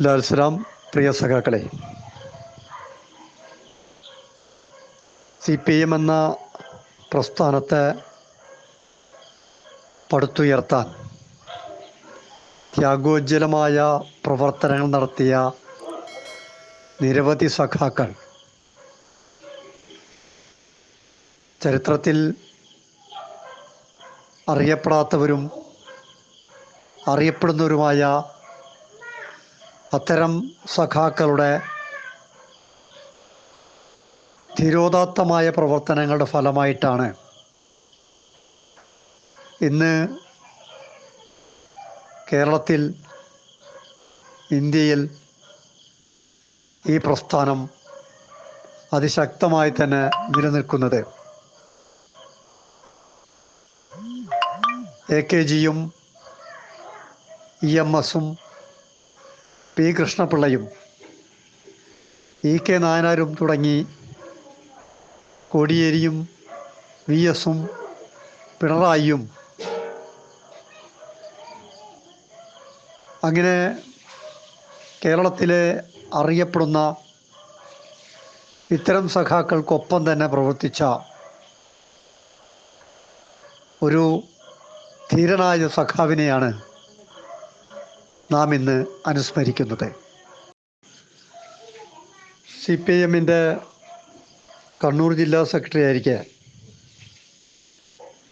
ലാൽസലാം പ്രിയ സഖാക്കളെ. C P M എന്ന പ്രസ്ഥാനത്തെ പടുത്തുയർത്താൻ ത്യാഗോജ്വലമായ പ്രവർത്തനങ്ങൾ നടത്തിയ നിരവധി സഖാക്കൾ ചരിത്രത്തിൽ അറിയപ്പെടാത്തവരും അറിയപ്പെടുന്നവരുമായ അത്തരം സഖാക്കളുടെ ധീരോദാത്തമായ പ്രവർത്തനങ്ങളുടെ ഫലമായിട്ടാണ് ഇന്ന് കേരളത്തിൽ ഇന്ത്യയിൽ ഈ പ്രസ്ഥാനം അതിശക്തമായി തന്നെ നിലനിൽക്കുന്നത്. എ കെ ജിയും ഇ എം എസും പി കൃഷ്ണപിള്ളയും ഇ കെ നായനാരും തുടങ്ങി കോടിയേരിയും വി എസും പിണറായിയും. അങ്ങനെ കേരളത്തിലെ അറിയപ്പെടുന്ന ഇത്തരം സഖാക്കൾക്കൊപ്പം തന്നെ പ്രവർത്തിച്ച ഒരു ധീരനായ സഖാവിനെയാണ് നാം ഇന്ന് അനുസ്മരിക്കുന്നത്. സി പി ഐ എമ്മിന്റെ കണ്ണൂർ ജില്ലാ സെക്രട്ടറി ആയിരിക്കെ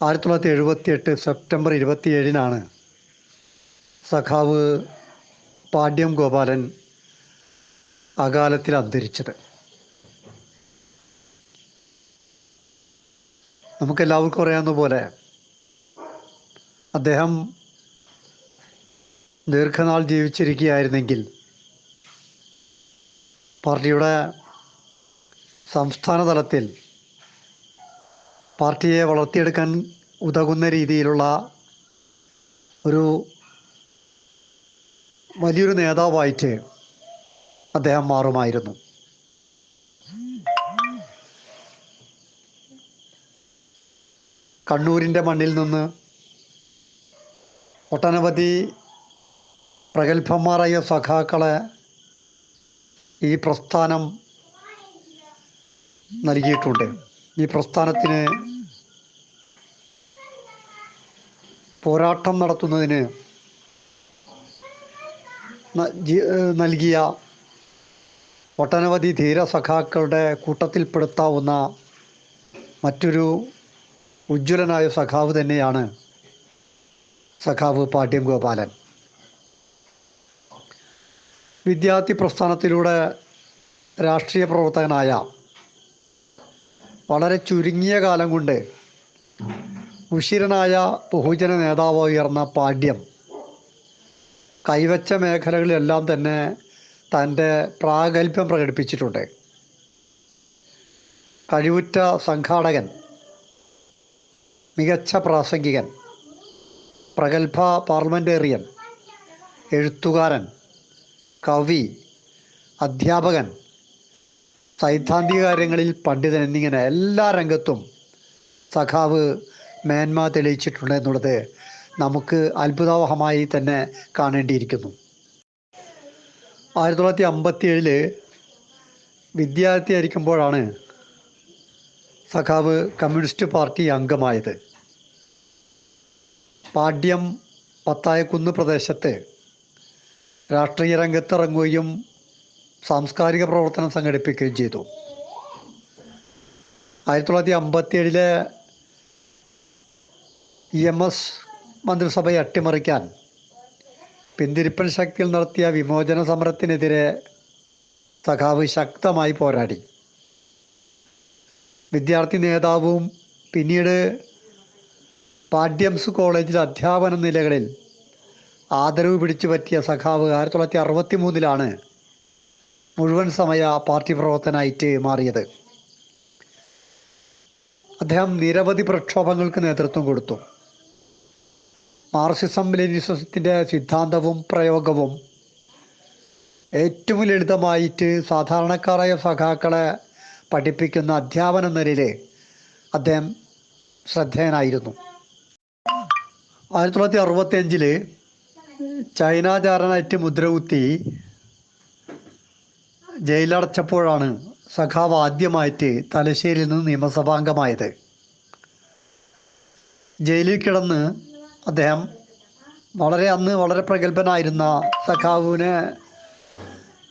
ആയിരത്തി തൊള്ളായിരത്തി എഴുപത്തി എട്ട് സെപ്റ്റംബർ ഇരുപത്തിയേഴിനാണ് സഖാവ് പാണ്ഡ്യം ഗോപാലൻ അകാലത്തിൽ അന്തരിച്ചത്. നമുക്കെല്ലാവർക്കും അറിയാവുന്ന പോലെ അദ്ദേഹം ദീർഘനാൾ ജീവിച്ചിരിക്കുകയായിരുന്നെങ്കിൽ പാർട്ടിയുടെ സംസ്ഥാന തലത്തിൽ പാർട്ടിയെ വളർത്തിയെടുക്കാൻ ഉതകുന്ന രീതിയിലുള്ള ഒരു വലിയൊരു നേതാവായിട്ട് അദ്ദേഹം മാറുമായിരുന്നു. കണ്ണൂരിന്റെ മണ്ണിൽ നിന്ന് ഒട്ടനവധി പ്രഗത്ഭന്മാരായ സഖാക്കളെ ഈ പ്രസ്ഥാനം നൽകിയിട്ടുണ്ട്. ഈ പ്രസ്ഥാനത്തിന് പോരാട്ടം നടത്തുന്നതിന് നൽകിയ ഒട്ടനവധി ധീര സഖാക്കളുടെ കൂട്ടത്തിൽപ്പെടുത്താവുന്ന മറ്റൊരു ഉജ്ജ്വലനായ സഖാവ് തന്നെയാണ് സഖാവ് പാട്യം ഗോപാലൻ. വിദ്യാർത്ഥി പ്രസ്ഥാനത്തിലൂടെ രാഷ്ട്രീയ പ്രവർത്തകനായ വളരെ ചുരുങ്ങിയ കാലം കൊണ്ട് ഉഷിരനായ ബഹുജന നേതാവ് ഉയർന്ന പാഠ്യം കൈവച്ച മേഖലകളിലെല്ലാം തന്നെ തന്റെ പ്രാഗൽഭ്യം പ്രകടിപ്പിച്ചിട്ടുണ്ട്. കഴിവുറ്റ സംഘാടകൻ മികച്ച പ്രാസംഗികൻ പ്രഗത്ഭ പാർലമെന്റേറിയൻ എഴുത്തുകാരൻ കവി അധ്യാപകൻ സൈദ്ധാന്തിക കാര്യങ്ങളിൽ പണ്ഡിതൻ എന്നിങ്ങനെ എല്ലാ രംഗത്തും സഖാവ് മേന്മ തെളിയിച്ചിട്ടുണ്ട് എന്നുള്ളത് നമുക്ക് അത്ഭുതാവഹമായി തന്നെ കാണേണ്ടിയിരിക്കുന്നു. ആയിരത്തി തൊള്ളായിരത്തി അമ്പത്തി ഏഴിൽ വിദ്യാർത്ഥിയായിരിക്കുമ്പോഴാണ് സഖാവ് കമ്മ്യൂണിസ്റ്റ് പാർട്ടി അംഗമായത്. പാഠ്യം പത്തായക്കുന്ന് പ്രദേശത്ത് രാഷ്ട്രീയ രംഗത്തിറങ്ങുകയും സാംസ്കാരിക പ്രവർത്തനം സംഘടിപ്പിക്കുകയും ചെയ്തു. ആയിരത്തി തൊള്ളായിരത്തി അമ്പത്തി ഏഴിലെ ഇ എം എസ് മന്ത്രിസഭയെ അട്ടിമറിക്കാൻ പിന്തിരിപ്പൻ ശക്തിയിൽ നടത്തിയ വിമോചന സമരത്തിനെതിരെ സഖാവ് ശക്തമായി പോരാടി. വിദ്യാർത്ഥി നേതാവും പിന്നീട് പാഡ്യംസ് കോളേജിൽ അധ്യാപന നിലകളിൽ ആദരവ് പിടിച്ചു പറ്റിയ സഖാവ് ആയിരത്തി തൊള്ളായിരത്തി അറുപത്തി മൂന്നിലാണ് മുഴുവൻ സമയ പാർട്ടി പ്രവർത്തനായിട്ട് മാറിയത്. അദ്ദേഹം നിരവധി പ്രക്ഷോഭങ്ങൾക്ക് നേതൃത്വം കൊടുത്തു. മാർസിസം ലെനിസത്തിന്റെ സിദ്ധാന്തവും പ്രയോഗവും ഏറ്റവും ലളിതമായിട്ട് സാധാരണക്കാരായ സഖാക്കളെ പഠിപ്പിക്കുന്ന അധ്യാപന നിലയിൽ അദ്ദേഹം ശ്രദ്ധേയനായിരുന്നു. ആയിരത്തി തൊള്ളായിരത്തി അറുപത്തി അഞ്ചിൽ ചൈനാചാരനായിട്ട് മുദ്രകുത്തി ജയിലടച്ചപ്പോഴാണ് സഖാവ് ആദ്യമായിട്ട് തലശ്ശേരിയിൽ നിന്ന് നിയമസഭാംഗമായത്. ജയിലിൽ കിടന്ന് അദ്ദേഹം വളരെ അന്ന് വളരെ പ്രഗത്ഭനായിരുന്ന സഖാവുവിനെ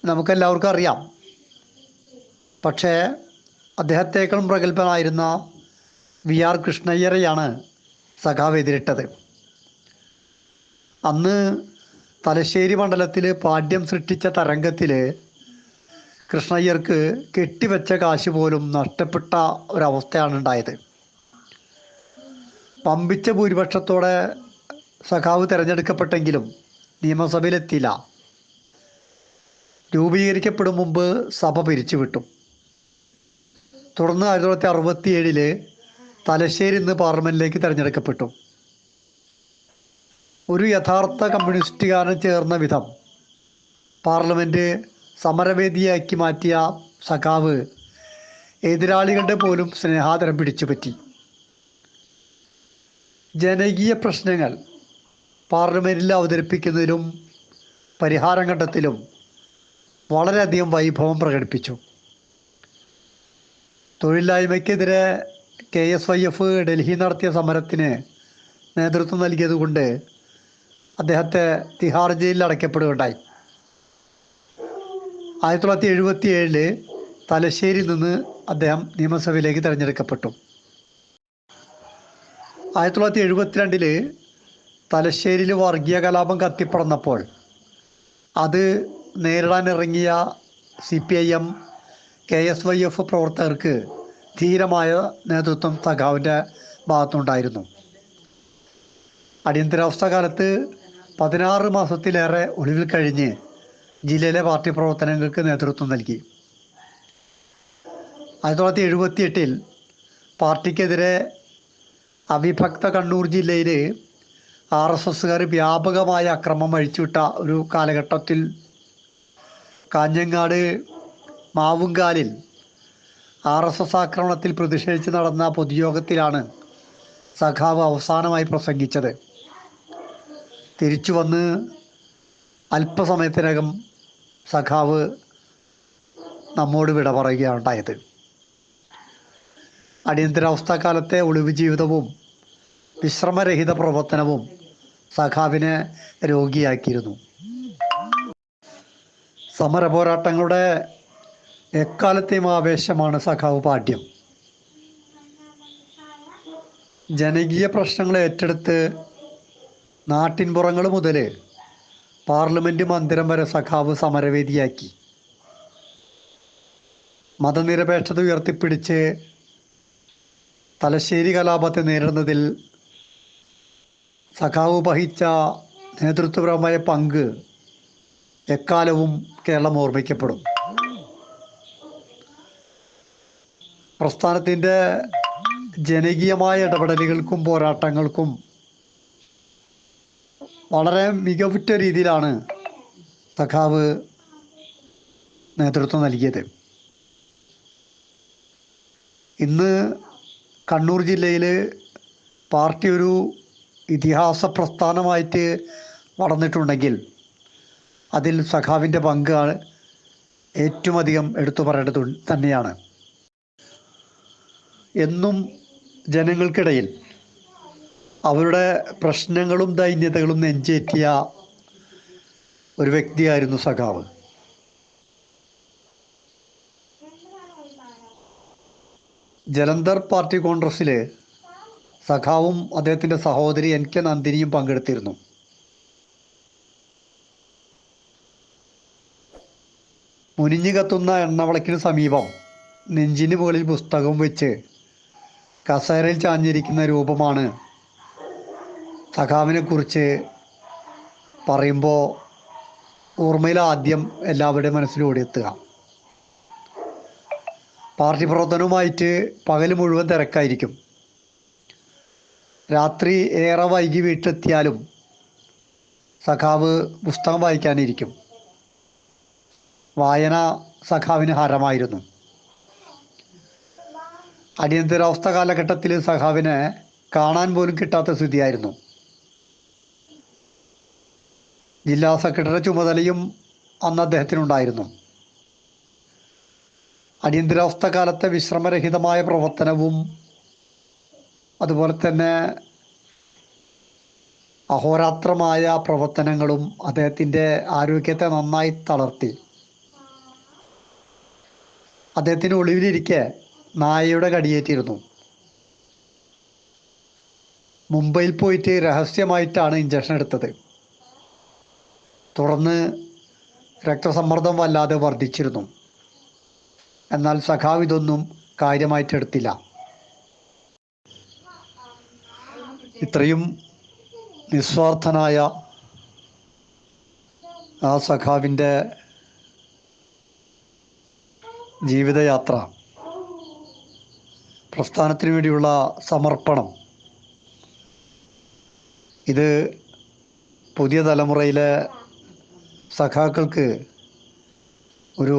നമുക്കെല്ലാവർക്കും അറിയാം. പക്ഷേ അദ്ദേഹത്തേക്കാളും പ്രഗത്ഭനായിരുന്ന വി ആർ കൃഷ്ണയ്യരെയാണ് സഖാവ് എതിരിട്ടത്. അന്ന് തലശ്ശേരി മണ്ഡലത്തിൽ പാഠ്യം സൃഷ്ടിച്ച തരംഗത്തിൽ കൃഷ്ണയ്യർക്ക് കെട്ടിവെച്ച കാശ് പോലും നഷ്ടപ്പെട്ട ഒരവസ്ഥയാണ് ഉണ്ടായത്. പമ്പിച്ച ഭൂരിപക്ഷത്തോടെ സഖാവ് തിരഞ്ഞെടുക്കപ്പെട്ടെങ്കിലും നിയമസഭയിലെത്തിയില്ല. രൂപീകരിക്കപ്പെടും മുമ്പ് സഭ പിരിച്ചുവിട്ടു. തുടർന്ന് ആയിരത്തി തൊള്ളായിരത്തി അറുപത്തി ഏഴിൽ തലശ്ശേരി ഇന്ന് പാർലമെന്റിലേക്ക് തിരഞ്ഞെടുക്കപ്പെട്ടു. ഒരു യഥാർത്ഥ കമ്മ്യൂണിസ്റ്റുകാരൻ ചേർന്ന വിധം പാർലമെന്റ് സമരവേദിയാക്കി മാറ്റിയ സഖാവ് എതിരാളികളുടെ പോലും സ്നേഹാതരം പിടിച്ചുപറ്റി ജനകീയ പ്രശ്നങ്ങൾ പാർലമെന്റിൽ അവതരിപ്പിക്കുന്നതിലും പരിഹാരം ഘട്ടത്തിലും വളരെയധികം വൈഭവം പ്രകടിപ്പിച്ചു. തൊഴിലില്ലായ്മയ്ക്കെതിരെ K S Y F Delhi നടത്തിയ സമരത്തിന് നേതൃത്വം നൽകിയതുകൊണ്ട് അദ്ദേഹത്തെ തിഹാർ ജയിലിൽ അടയ്ക്കപ്പെടുകയുണ്ടായി. ആയിരത്തി തൊള്ളായിരത്തി എഴുപത്തി ഏഴിൽ തലശ്ശേരിയിൽ നിന്ന് അദ്ദേഹം നിയമസഭയിലേക്ക് തിരഞ്ഞെടുക്കപ്പെട്ടു. ആയിരത്തി തൊള്ളായിരത്തി എഴുപത്തിരണ്ടിൽ തലശ്ശേരിയിൽ വർഗീയ കലാപം കത്തിപ്പടന്നപ്പോൾ അത് നേരിടാനിറങ്ങിയ C P I M K S Y F പ്രവർത്തകർക്ക് ധീരമായ നേതൃത്വം സഖാവിന്റെ ഭാഗത്തുണ്ടായിരുന്നു അടിയന്തരാവസ്ഥ കാലത്ത് പതിനാറ് മാസത്തിലേറെ ഒളിവിൽ കഴിഞ്ഞ് ജില്ലയിലെ പാർട്ടി പ്രവർത്തനങ്ങൾക്ക് നേതൃത്വം നൽകി. ആയിരത്തി തൊള്ളായിരത്തി എഴുപത്തി എട്ടിൽ പാർട്ടിക്കെതിരെ അവിഭക്ത കണ്ണൂർ ജില്ലയിൽ ആർ എസ് എസ്സുകാർ വ്യാപകമായ അക്രമം അഴിച്ചുവിട്ട ഒരു കാലഘട്ടത്തിൽ കാഞ്ഞങ്ങാട് മാവുങ്കാലിൽ ആർ എസ് എസ് ആക്രമണത്തിൽ പ്രതിഷേധിച്ച് നടന്ന പൊതുയോഗത്തിലാണ് സഖാവ് അവസാനമായി പ്രസംഗിച്ചത്. തിരിച്ചു വന്ന് അല്പസമയത്തിനകം സഖാവ് നമ്മോട് വിട പറയുകയാണ് ഉണ്ടായത് അടിയന്തരാവസ്ഥ കാലത്തെ ഒളിവ് ജീവിതവും വിശ്രമരഹിത പ്രവർത്തനവും സഖാവിനെ രോഗിയാക്കിയിരുന്നു. സമര പോരാട്ടങ്ങളുടെ എക്കാലത്തെയും ആവേശമാണ് സഖാവ് പാഠ്യം. ജനകീയ പ്രശ്നങ്ങളെ ഏറ്റെടുത്ത് നാട്ടിൻപുറങ്ങൾ മുതൽ പാർലമെന്റ് മന്ദിരം വരെ സഖാവ് സമരവേദിയാക്കി. മതനിരപേക്ഷത ഉയർത്തിപ്പിടിച്ച് തലശ്ശേരി കലാപത്തെ നേരിടുന്നതിൽ സഖാവ് വഹിച്ച നേതൃത്വപരമായ പങ്ക് എക്കാലവും കേരളം ഓർമ്മിക്കപ്പെടും. പ്രസ്ഥാനത്തിന്റെ ജനകീയമായ ഇടപെടലുകൾക്കും പോരാട്ടങ്ങൾക്കും വളരെ മികവുറ്റ രീതിയിലാണ് സഖാവ് നേതൃത്വം നൽകിയത്. ഇന്ന് കണ്ണൂർ ജില്ലയിൽ പാർട്ടി ഒരു ഇതിഹാസ പ്രസ്ഥാനമായിട്ട് വളർന്നിട്ടുണ്ടെങ്കിൽ അതിൽ സഖാവിന്റെ പങ്ക് ഏറ്റവും അധികം എടുത്തു പറയേണ്ടത് തന്നെയാണ്. എന്നും ജനങ്ങൾക്കിടയിൽ അവരുടെ പ്രശ്നങ്ങളും ദൈന്യതകളും നെഞ്ചേറ്റിയ ഒരു വ്യക്തിയായിരുന്നു സഖാവ്. ജലന്ധർ പാർട്ടി കോൺഗ്രസ്സിൽ സഖാവും അദ്ദേഹത്തിന്റെ സഹോദരി എൻ കെ നന്ദിനിയും പങ്കെടുത്തിരുന്നു. മുനിഞ്ഞു കത്തുന്ന എണ്ണവിളക്കിന് സമീപം നെഞ്ചിന് മുകളിൽ പുസ്തകം വെച്ച് കസേരയിൽ ചാഞ്ഞിരിക്കുന്ന രൂപമാണ് സഖാവിനെ കുറിച്ച് പറയുമ്പോൾ ഓർമ്മയിൽ ആദ്യം എല്ലാവരുടെയും മനസ്സിലൂടെ എത്തുക പാർട്ടി പ്രവർത്തനവുമായിട്ട് പകൽ മുഴുവൻ തിരക്കായിരിക്കും. രാത്രി ഏറെ വൈകി വീട്ടിലെത്തിയാലും സഖാവ് പുസ്തകം വായിക്കാനിരിക്കും. വായന സഖാവിന് ഹരമായിരുന്നു. അടിയന്തരാവസ്ഥ കാലഘട്ടത്തിൽ സഖാവിനെ കാണാൻ പോലും കിട്ടാത്ത സ്ഥിതിയായിരുന്നു. ജില്ലാ സെക്രട്ടറി ചുമതലയും അന്ന് അദ്ദേഹത്തിനുണ്ടായിരുന്നു. അടിയന്തരാവസ്ഥ കാലത്തെ വിശ്രമരഹിതമായ പ്രവർത്തനവും അതുപോലെ തന്നെ അഹോരാത്രമായ പ്രവർത്തനങ്ങളും അദ്ദേഹത്തിന്റെ ആരോഗ്യത്തെ നന്നായി തളർത്തി. അദ്ദേഹത്തിന് ഒളിവിലിരിക്കെ നായയുടെ കടിയേറ്റിരുന്നു. മുംബൈയിൽ പോയിട്ട് രഹസ്യമായിട്ടാണ് ഇഞ്ചക്ഷൻ എടുത്തത്. തുടർന്ന് രക്തസമ്മർദ്ദം വല്ലാതെ വർദ്ധിച്ചിരുന്നു. എന്നാൽ സഖാവ് ഇതൊന്നും കാര്യമായിട്ടെടുത്തില്ല. ഇത്രയും നിസ്വാർത്ഥനായ ആ സഖാവിന്റെ ജീവിതയാത്ര പ്രസ്ഥാനത്തിന് വേണ്ടിയുള്ള സമർപ്പണം ഇത് പുതിയ തലമുറയിലെ സഖാക്കൾക്ക് ഒരു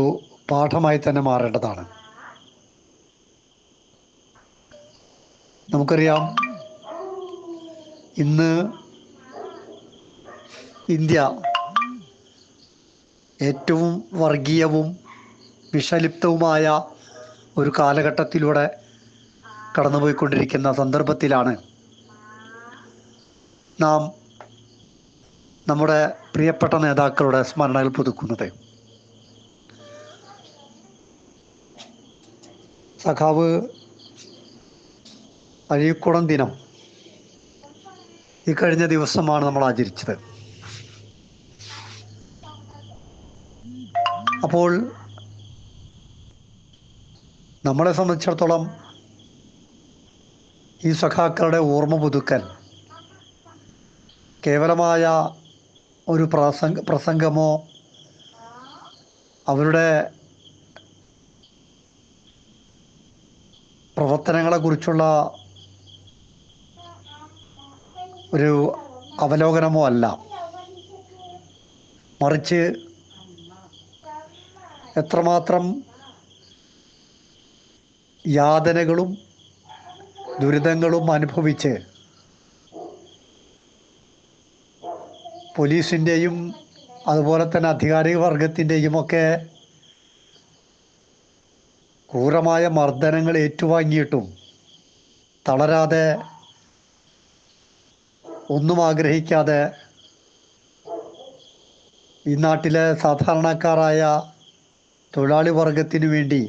പാഠമായി തന്നെ മാറേണ്ടതാണ്. നമുക്കറിയാം ഇന്ന് ഇന്ത്യ ഏറ്റവും വർഗീയവും വിഷലിപ്തവുമായ ഒരു കാലഘട്ടത്തിലൂടെ കടന്നുപോയിക്കൊണ്ടിരിക്കുന്ന സന്ദർഭത്തിലാണ് നാം നമ്മുടെ പ്രിയപ്പെട്ട നേതാക്കളുടെ സ്മരണകൾ പുതുക്കുന്നത്. സഖാവ് അഴീക്കുളം ദിനം ഈ കഴിഞ്ഞ ദിവസമാണ് നമ്മൾ ആചരിച്ചത്. അപ്പോൾ നമ്മളെ സംബന്ധിച്ചിടത്തോളം ഈ സഖാക്കളുടെ ഓർമ്മ പുതുക്കൽ കേവലമായ ഒരു പ്രസംഗ പ്രസംഗമോ അവരുടെ പ്രവർത്തനങ്ങളെക്കുറിച്ചുള്ള ഒരു അവലോകനമോ അല്ല. മറിച്ച് എത്രമാത്രം യാതനകളും ദുരിതങ്ങളും അനുഭവിച്ച് പോലീസിന്റെയും അതുപോലെ തന്നെ അധികാരിക വർഗത്തിന്റെയും ഒക്കെ ക്രൂരമായ മർദ്ദനങ്ങൾ ഏറ്റുവാങ്ങിയിട്ടും തളരാതെ ഒന്നും ആഗ്രഹിക്കാതെ ഈ നാട്ടിലെ സാധാരണക്കാരായ തൊഴിലാളി വർഗത്തിനു വേണ്ടി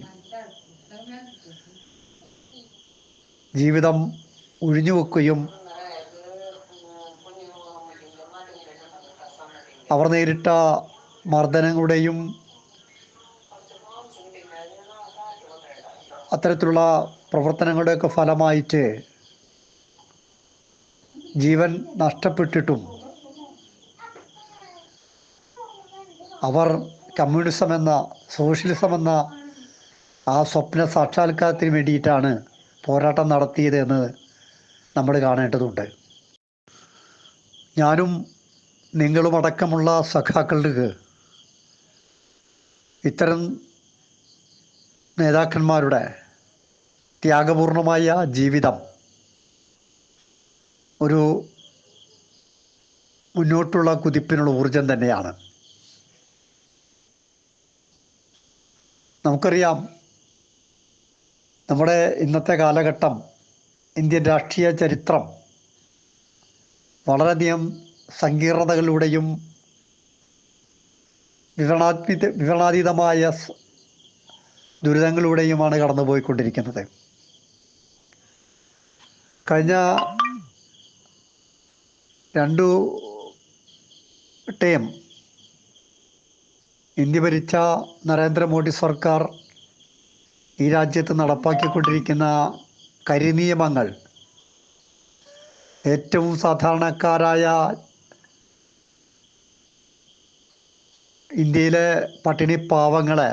ജീവിതം ഒഴിഞ്ഞു വെക്കുകയും അവർ നേരിട്ട മർദ്ദനങ്ങളുടെയും അത്തരത്തിലുള്ള പ്രവർത്തനങ്ങളുടെയൊക്കെ ഫലമായിട്ട് ജീവൻ നഷ്ടപ്പെട്ടിട്ടും അവർ കമ്മ്യൂണിസം എന്ന സോഷ്യലിസം എന്ന ആ സ്വപ്ന സാക്ഷാത്കാരത്തിന് വേണ്ടിയിട്ടാണ് പോരാട്ടം നടത്തിയത് എന്ന് നമ്മൾ കാണേണ്ടതുണ്ട്. ഞാനും നിങ്ങളും അടക്കമുള്ള സഖാക്കൾക്ക് ഇത്തരം നേതാക്കന്മാരുടെ ത്യാഗപൂർണമായ ജീവിതം ഒരു മുന്നോട്ടുള്ള കുതിപ്പിനുള്ള ഊർജം തന്നെയാണ്. നമുക്കറിയാം നമ്മുടെ ഇന്നത്തെ കാലഘട്ടം ഇന്ത്യൻ രാഷ്ട്രീയ ചരിത്രം വളരെയധികം സങ്കീർണതകളിലൂടെയും വിവരണാത്മിത വിവരണാതീതമായ ദുരിതങ്ങളിലൂടെയുമാണ് കടന്നുപോയിക്കൊണ്ടിരിക്കുന്നത്. കഴിഞ്ഞ രണ്ടു ടേം ഇന്ത്യ ഭരിച്ച നരേന്ദ്രമോദി സർക്കാർ ഈ രാജ്യത്ത് നടപ്പാക്കിക്കൊണ്ടിരിക്കുന്ന കരിനിയമങ്ങൾ ഏറ്റവും സാധാരണക്കാരായ ഇന്ത്യയിലെ പട്ടിണി പാവങ്ങളെ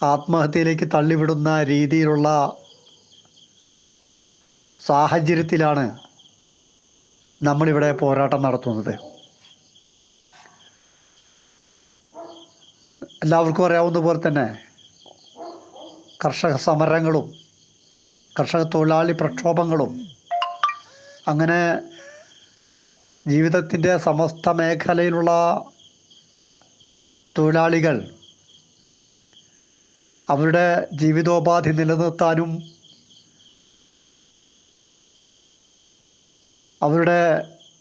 ആത്മഹത്യയിലേക്ക് തള്ളിവിടുന്ന രീതിയിലുള്ള സാഹചര്യത്തിലാണ് നമ്മളിവിടെ പോരാട്ടം നടത്തുന്നത്. എല്ലാവർക്കും അറിയാവുന്ന പോലെ തന്നെ കർഷക സമരങ്ങളും കർഷക തൊഴിലാളി പ്രക്ഷോഭങ്ങളും അങ്ങനെ ജീവിതത്തിന്റെ സമസ്ത മേഖലയിലുള്ള തൊഴിലാളികൾ അവരുടെ ജീവിതോപാധി നിലനിർത്താനും അവരുടെ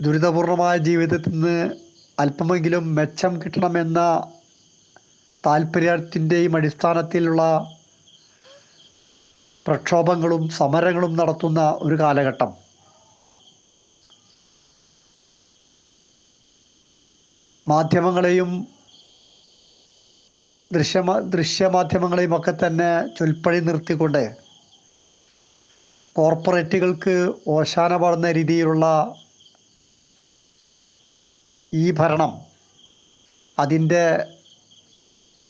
ദുരിതപൂർണമായ ജീവിതത്തിൽ നിന്ന് അല്പമെങ്കിലും മെച്ചം കിട്ടണമെന്ന താല്പര്യത്തിന്റെയും അടിസ്ഥാനത്തിലുള്ള പ്രക്ഷോഭങ്ങളും സമരങ്ങളും നടത്തുന്ന ഒരു കാലഘട്ടം. മാധ്യമങ്ങളെയും ദൃശ്യമ ദൃശ്യമാധ്യമങ്ങളെയും ഒക്കെ തന്നെ ചൊൽപ്പഴി നിർത്തിക്കൊണ്ട് കോർപ്പറേറ്റുകൾക്ക് ഓശാന പാടുന്ന രീതിയിലുള്ള ഈ ഭരണം അതിന്റെ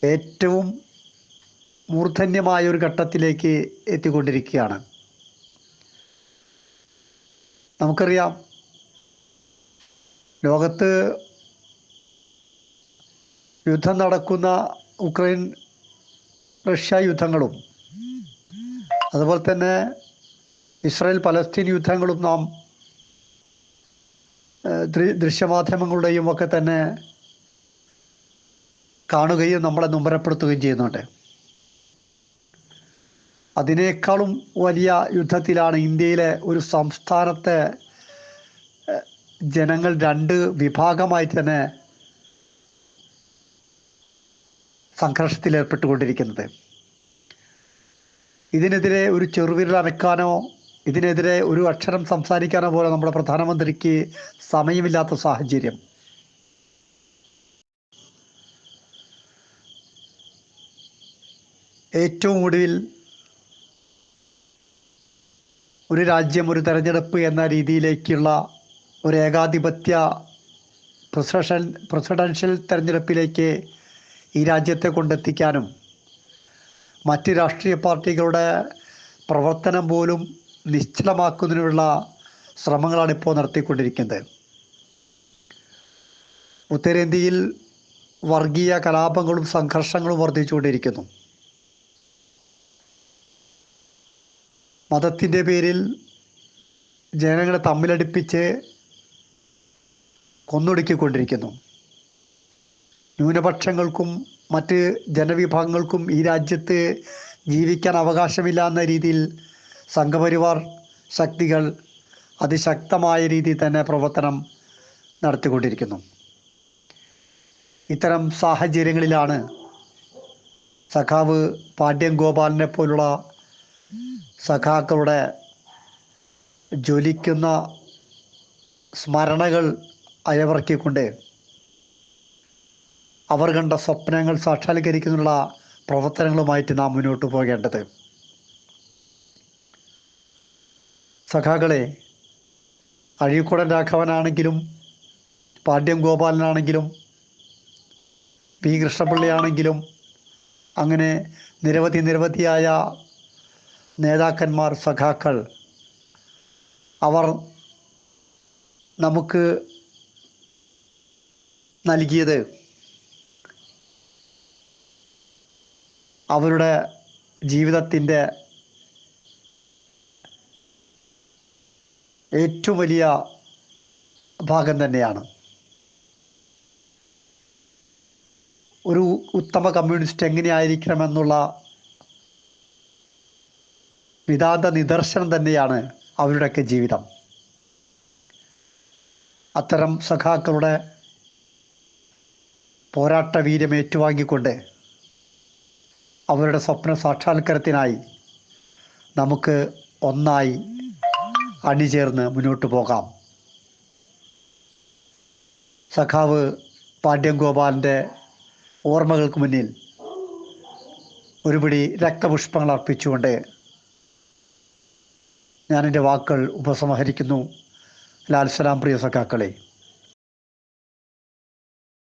ഏറ്റവും മൂർധന്യമായ ഒരു ഘട്ടത്തിലേക്ക് എത്തിക്കൊണ്ടിരിക്കുകയാണ്. നമുക്കറിയാം ലോകത്ത് യുദ്ധം നടക്കുന്ന ഉക്രൈൻ റഷ്യ യുദ്ധങ്ങളും അതുപോലെ തന്നെ ഇസ്രായേൽ പലസ്തീൻ യുദ്ധങ്ങളും നാം ദൃശ്യമാധ്യമങ്ങളുടെയും ഒക്കെ തന്നെ കാണുകയും നമ്മളെ നൊമ്പരപ്പെടുത്തുകയും ചെയ്യുന്നുണ്ട്. അതിനേക്കാളും വലിയ യുദ്ധത്തിലാണ് ഇന്ത്യയിലെ ഒരു സംസ്ഥാനത്തെ ജനങ്ങൾ രണ്ട് വിഭാഗമായി തന്നെ സംഘർഷത്തിൽ ഏർപ്പെട്ടുകൊണ്ടിരിക്കുന്നത് ഇതിനെതിരെ ഒരു ചെറുവിരൽ അനക്കാനോ ഇതിനെതിരെ ഒരു അക്ഷരം സംസാരിക്കാനോ പോലെ നമ്മുടെ പ്രധാനമന്ത്രിക്ക് സമയമില്ലാത്ത സാഹചര്യം. ഏറ്റവും ഒടുവിൽ ഒരു രാജ്യം ഒരു തെരഞ്ഞെടുപ്പ് എന്ന രീതിയിലേക്കുള്ള ഒരു ഏകാധിപത്യ പ്രസിഡൻ പ്രസിഡൻഷ്യൽ തെരഞ്ഞെടുപ്പിലേക്ക് ഈ രാജ്യത്തെ കൊണ്ടെത്തിക്കാനും മറ്റ് രാഷ്ട്രീയ പാർട്ടികളുടെ പ്രവർത്തനം പോലും നിശ്ചലമാക്കുന്നതിനുള്ള ശ്രമങ്ങളാണ് ഇപ്പോൾ നടത്തിക്കൊണ്ടിരിക്കുന്നത്. ഉത്തരേന്ത്യയിൽ വർഗീയ കലാപങ്ങളും സംഘർഷങ്ങളും വർദ്ധിച്ചുകൊണ്ടിരിക്കുന്നു. മതത്തിന്റെ പേരിൽ ജനങ്ങളെ തമ്മിലടിപ്പിച്ച് കൊന്നൊടുക്കിക്കൊണ്ടിരിക്കുന്നു. ന്യൂനപക്ഷങ്ങൾക്കും മറ്റ് ജനവിഭാഗങ്ങൾക്കും ഈ രാജ്യത്ത് ജീവിക്കാൻ അവകാശമില്ല എന്ന രീതിയിൽ സംഘപരിവാർ ശക്തികൾ അതിശക്തമായ രീതിയിൽ തന്നെ പ്രവർത്തനം നടത്തിക്കൊണ്ടിരിക്കുന്നു. ഇത്തരം സാഹചര്യങ്ങളിലാണ് സഖാവ് പാണ്ഡ്യൻ ഗോപാലിനെ പോലുള്ള സഖാക്കളുടെ ജ്വലിക്കുന്ന സ്മരണകൾ അയവിറക്കിക്കൊണ്ട് അവർ കണ്ട സ്വപ്നങ്ങൾ സാക്ഷാത്കരിക്കുന്നതിനുള്ള പ്രവർത്തനങ്ങളുമായിട്ട് നാം മുന്നോട്ട് പോകേണ്ടത്. സഖാക്കളെ അഴീക്കുടൻ രാഘവനാണെങ്കിലും പാണ്ഡ്യം ഗോപാലനാണെങ്കിലും പി കൃഷ്ണപിള്ളയാണെങ്കിലും അങ്ങനെ നിരവധി നിരവധിയായ നേതാക്കന്മാർ സഖാക്കൾ അവർ നമുക്ക് നൽകിയത് അവരുടെ ജീവിതത്തിന്റെ ഏറ്റവും വലിയ ഭാഗം തന്നെയാണ്. ഒരു ഉത്തമ കമ്മ്യൂണിസ്റ്റ് എങ്ങനെയായിരിക്കണമെന്നുള്ള വിതാന്ത നിദർശനം തന്നെയാണ് അവരുടെയൊക്കെ ജീവിതം. അത്തരം സഖാക്കളുടെ പോരാട്ട വീര്യം ഏറ്റുവാങ്ങിക്കൊണ്ട് അവരുടെ സ്വപ്ന സാക്ഷാത്കാരത്തിനായി നമുക്ക് ഒന്നായി അണിചേർന്ന് മുന്നോട്ട് പോകാം. സഖാവ് പാണ്ഡ്യം ഗോപാലിന്റെ ഓർമ്മകൾക്ക് മുന്നിൽ ഒരുപിടി രക്തപുഷ്പങ്ങൾ അർപ്പിച്ചുകൊണ്ട് ഞാനെന്റെ വാക്കുകൾ ഉപസംഹരിക്കുന്നു. ലാൽ സലാം പ്രിയ സഖാക്കളെ.